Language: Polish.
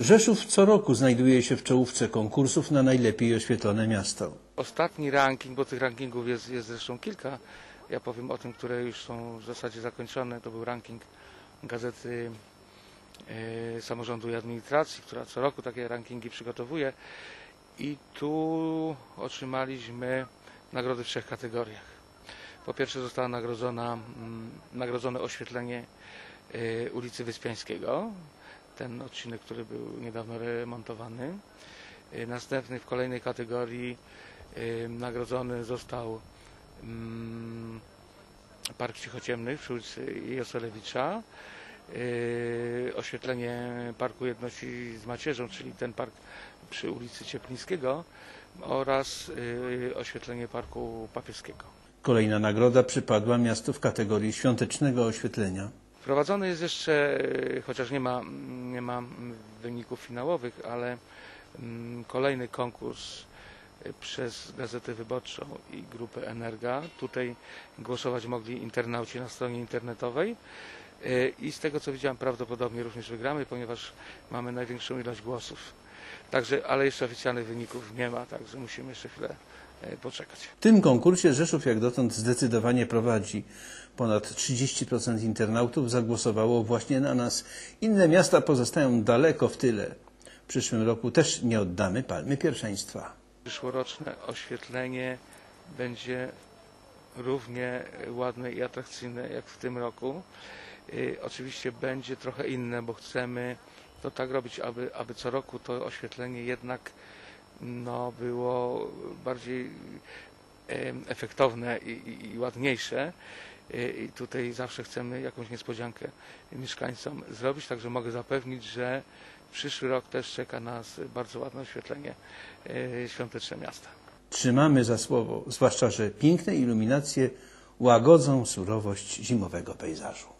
Rzeszów co roku znajduje się w czołówce konkursów na najlepiej oświetlone miasto. Ostatni ranking, bo tych rankingów jest, jest zresztą kilka, ja powiem o tym, które już są w zasadzie zakończone, to był ranking gazety e, Samorządu i Administracji, która co roku takie rankingi przygotowuje i tu otrzymaliśmy nagrody w trzech kategoriach. Po pierwsze nagrodzona, mm, nagrodzone oświetlenie e, ulicy Wyspiańskiego, ten odcinek, który był niedawno remontowany. E, Następny w kolejnej kategorii e, nagrodzony został mm, Park Cichociemnych przy ulicy Joselewicza. E, Oświetlenie Parku Jedności z Macierzą, czyli ten park przy ulicy Cieplińskiego oraz oświetlenie Parku Papieskiego. Kolejna nagroda przypadła miastu w kategorii świątecznego oświetlenia. Wprowadzony jest jeszcze, e, chociaż nie ma, wyników finałowych, ale mm, kolejny konkurs e, przez Gazetę Wyborczą i Grupę Energa. Tutaj głosować mogli internauci na stronie internetowej E, i z tego co widziałem prawdopodobnie również wygramy, ponieważ mamy największą ilość głosów. Także, ale jeszcze oficjalnych wyników nie ma, także musimy jeszcze chwilę poczekać. W tym konkursie Rzeszów jak dotąd zdecydowanie prowadzi. Ponad 30% internautów zagłosowało właśnie na nas. Inne miasta pozostają daleko w tyle. W przyszłym roku też nie oddamy palmy pierwszeństwa. Przyszłoroczne oświetlenie będzie równie ładne i atrakcyjne jak w tym roku. Y, Oczywiście będzie trochę inne, bo chcemy to tak robić, aby, aby co roku to oświetlenie jednak no, było bardziej efektowne i, i, i ładniejsze. Y, I tutaj zawsze chcemy jakąś niespodziankę mieszkańcom zrobić, także mogę zapewnić, że przyszły rok też czeka nas bardzo ładne oświetlenie y, świąteczne miasta. Trzymamy za słowo, zwłaszcza, że piękne iluminacje łagodzą surowość zimowego pejzażu.